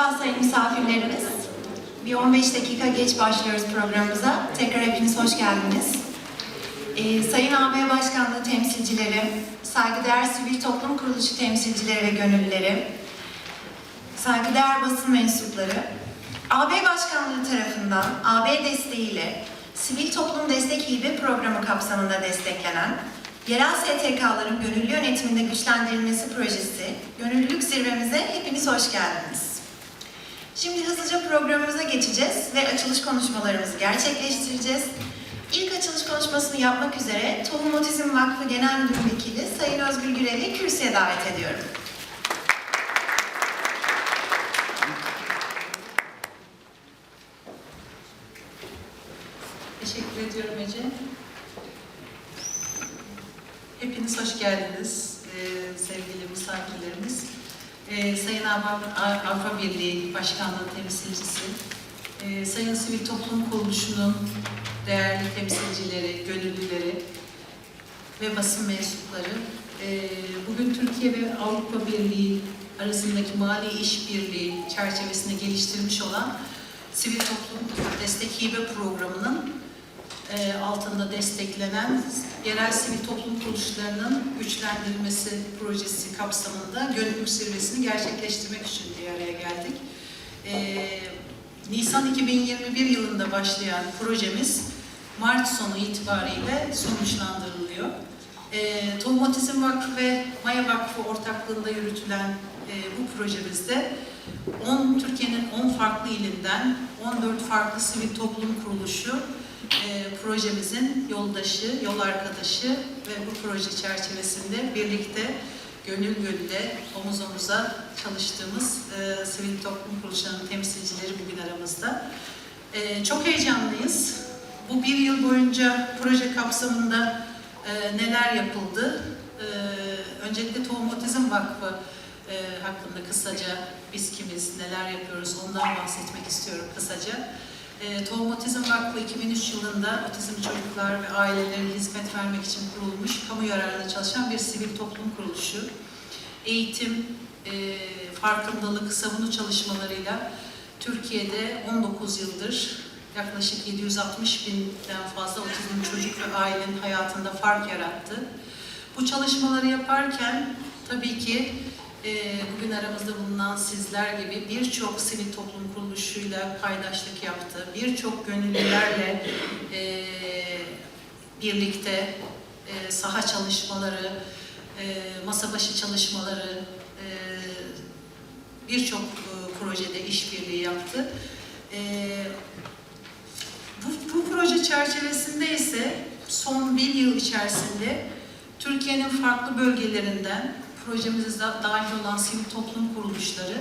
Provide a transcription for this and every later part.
Merhaba sayın misafirlerimiz. Bir 15 dakika geç başlıyoruz programımıza. Tekrar hepiniz hoş geldiniz. Ee, sayın AB Başkanlığı temsilcileri, saygıdeğer sivil toplum kuruluşu temsilcileri ve gönüllüleri, saygıdeğer basın mensupları, AB Başkanlığı tarafından AB desteğiyle Sivil Toplum Destek Hibe programı kapsamında desteklenen Yerel STK'ların gönüllü yönetiminde güçlendirilmesi projesi Gönüllülük Zirvemize hepiniz hoş geldiniz. Şimdi hızlıca programımıza geçeceğiz ve açılış konuşmalarımızı gerçekleştireceğiz. İlk açılış konuşmasını yapmak üzere Tohum Otizm Vakfı Genel Müdür Vekili Sayın Özgür Gürel'i kürsüye davet ediyorum. Teşekkür ediyorum Ece. Hepiniz hoş geldiniz sevgili misafirlerimiz. Ee, Sayın Avrupa, Birliği Başkanlığı temsilcisi, ee, Sayın Sivil Toplum Kuruluşu'nun değerli temsilcileri, gönüllüleri ve basın mensupları, ee, bugün Türkiye ve Avrupa Birliği arasındaki mali işbirliği çerçevesinde geliştirilmiş olan Sivil Toplum Destek Hibe Programı'nın e, altında desteklenen yerel sivil toplum kuruluşlarının güçlendirilmesi projesi kapsamında gönüllülük zirvesini gerçekleştirmek için bir araya geldik. E, Nisan 2021 yılında başlayan projemiz Mart sonu itibariyle sonuçlandırılıyor. E, Tohum Otizm Vakfı ve Maya Vakfı ortaklığında yürütülen e, bu projemizde 10 Türkiye'nin 10 farklı ilinden 14 farklı sivil toplum kuruluşu e, projemizin yoldaşı, yol arkadaşı ve bu proje çerçevesinde birlikte gönül gönüle, omuz omuza çalıştığımız e, sivil toplum kuruluşlarının temsilcileri bugün aramızda. E, çok heyecanlıyız. Bu bir yıl boyunca proje kapsamında e, neler yapıldı? E, öncelikle Tohum Otizm Vakfı e, hakkında kısaca biz kimiz, neler yapıyoruz ondan bahsetmek istiyorum kısaca. E, Tohum Otizm Vakfı 2003 yılında otizm çocuklar ve ailelerine hizmet vermek için kurulmuş, kamu yararına çalışan bir sivil toplum kuruluşu. Eğitim, e, farkındalık, savunu çalışmalarıyla Türkiye'de 19 yıldır yaklaşık 760 binden fazla otizmli çocuk ve ailenin hayatında fark yarattı. Bu çalışmaları yaparken tabii ki bugün aramızda bulunan sizler gibi birçok sivil toplum kuruluşuyla paydaşlık yaptı. Birçok gönüllülerle e, birlikte e, saha çalışmaları, e, masa başı çalışmaları, birçok projede işbirliği yaptı. Bu, bu proje çerçevesinde ise son bir yıl içerisinde Türkiye'nin farklı bölgelerinden projemize da- dahil olan sivil toplum kuruluşları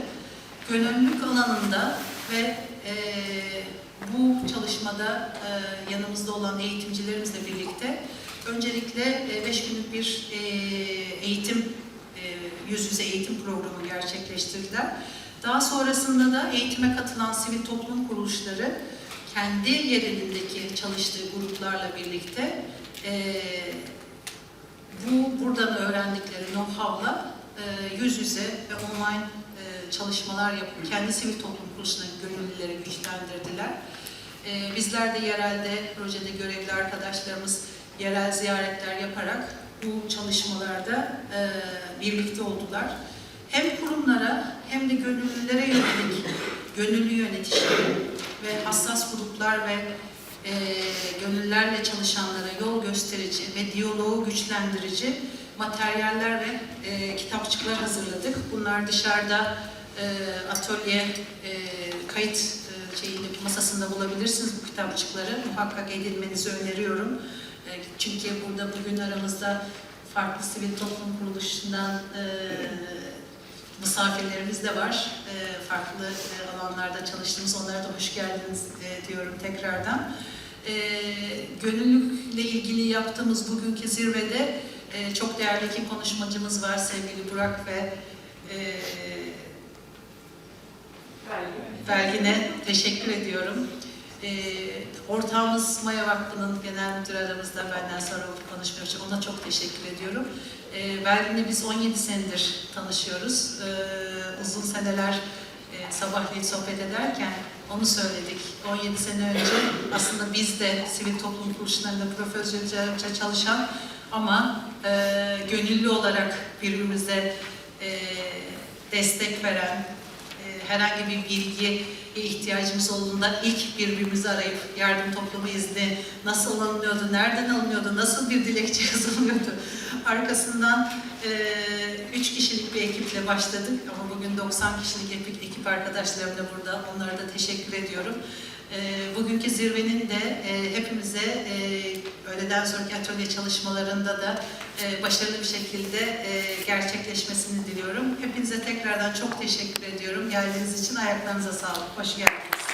gönüllülük alanında ve e, bu çalışmada e, yanımızda olan eğitimcilerimizle birlikte öncelikle 5 günlük bir e, eğitim, e, yüz yüze eğitim programı gerçekleştirdiler. Daha sonrasında da eğitime katılan sivil toplum kuruluşları kendi yerelindeki çalıştığı gruplarla birlikte e, bu buradan öğrendikleri know-how'la e, yüz yüze ve online e, çalışmalar yapıp kendi sivil toplum kuruluşuna gönüllüleri güçlendirdiler. E, bizler de yerelde projede görevli arkadaşlarımız yerel ziyaretler yaparak bu çalışmalarda e, birlikte oldular. Hem kurumlara hem de gönüllülere yönelik gönüllü yönetişimi ve hassas gruplar ve e, gönüllülerle çalışanlara yol gösterici ve diyaloğu güçlendirici materyaller ve e, kitapçıklar hazırladık. Bunlar dışarıda e, atölye e, kayıt e, şeyinde masasında bulabilirsiniz bu kitapçıkları. Muhakkak edinmenizi öneriyorum. E, çünkü burada bugün aramızda farklı sivil toplum kuruluşundan e, misafirlerimiz de var. E, farklı e, alanlarda çalıştığımız onlara da hoş geldiniz e, diyorum tekrardan. E, gönüllülükle ilgili yaptığımız bugünkü zirvede e, çok değerli iki konuşmacımız var sevgili Burak ve e, Belgin'e teşekkür ediyorum. E, ortağımız Maya Vakfı'nın genel müdürü aramızda benden sonra konuşmuyor için ona çok teşekkür ediyorum. E, Belgin'le biz 17 senedir tanışıyoruz. E, uzun seneler e, sabahleyin sohbet ederken onu söyledik. 17 sene önce aslında biz de sivil toplum kuruluşlarında profesyonelce çalışan ama e, gönüllü olarak birbirimize e, destek veren, herhangi bir bilgiye ihtiyacımız olduğunda ilk birbirimizi arayıp yardım toplama izni nasıl alınıyordu, nereden alınıyordu, nasıl bir dilekçe yazılıyordu. Arkasından e, üç kişilik bir ekiple başladık ama bugün 90 kişilik ekip, ekip arkadaşlarım da burada. Onlara da teşekkür ediyorum. E, bugünkü zirvenin de e, hepimize e, öğleden sonraki atölye çalışmalarında da e, başarılı bir şekilde e, gerçekleşmesini diliyorum. Hepinize tekrardan çok teşekkür ediyorum. Geldiğiniz için ayaklarınıza sağlık. Hoş geldiniz.